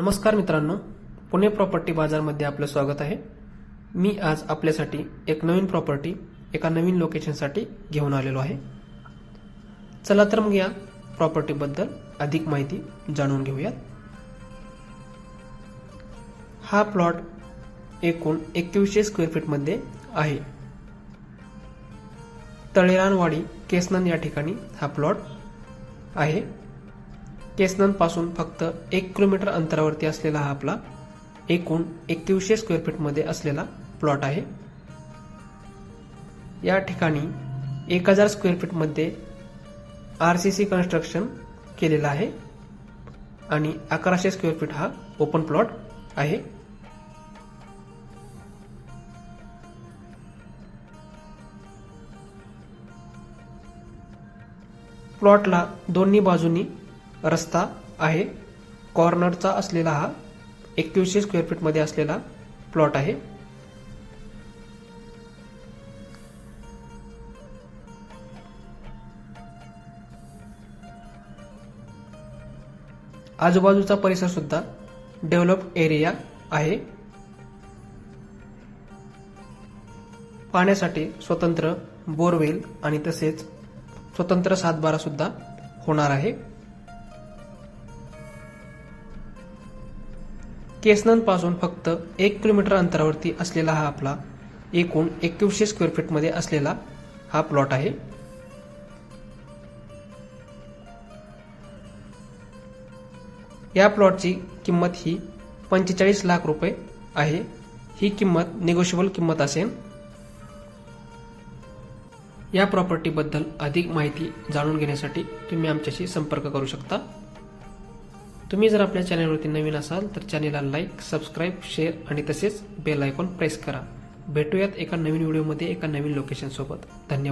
नमस्कार मित्रांनो पुणे प्रॉपर्टी बाजारमध्ये आपलं स्वागत आहे. मी आज आपल्यासाठी एक नवीन प्रॉपर्टी एका नवीन लोकेशनसाठी घेऊन आलेलो आहे. चला तर मग या प्रॉपर्टीबद्दल अधिक माहिती जाणून घेऊयात. हा प्लॉट एकूण एकवीसशे स्क्वेअर फीटमध्ये आहे. तळेरानवाडी केसनन या ठिकाणी हा प्लॉट आहे. केसनांपासून फक्त एक किलोमीटर अंतरावरती असलेला हा आपला एकूण एकतीसशे स्क्वेअर फीटमध्ये असलेला प्लॉट आहे. या ठिकाणी एक हजार स्क्वेअर फीटमध्ये आर सी सी कन्स्ट्रक्शन केलेलं आहे आणि अकराशे स्क्वेअर फीट हा ओपन प्लॉट आहे. प्लॉटला दोन्ही बाजूनी रस्ता आहे. कॉर्नरचा असलेला हा एकवीसशे स्क्वेअर फीटमध्ये असलेला प्लॉट आहे. आजूबाजूचा परिसर सुद्धा डेव्हलप एरिया आहे. पाण्यासाठी स्वतंत्र बोरवेल आणि तसेच स्वतंत्र सातबारा सुद्धा होणार आहे. केसनंदपासून फक्त एक किलोमीटर अंतरावरती असलेला हा आपला एकूण एकवीसशे स्क्वेअर फीटमध्ये असलेला हा प्लॉट आहे. या प्लॉटची किंमत ही पंचेचाळीस लाख रुपये आहे. ही किंमत निगोशिएबल किंमत असेल. या प्रॉपर्टीबद्दल अधिक माहिती जाणून घेण्यासाठी तुम्ही आमच्याशी संपर्क करू शकता. तुम्ही जर आपल्या चॅनलवरती नवीन असाल तर चॅनेलला लाईक सबस्क्राईब शेअर आणि तसेच बेल आयकॉन प्रेस करा. भेटूयात एका नवीन व्हिडिओमध्ये एका नवीन लोकेशनसोबत. धन्यवाद.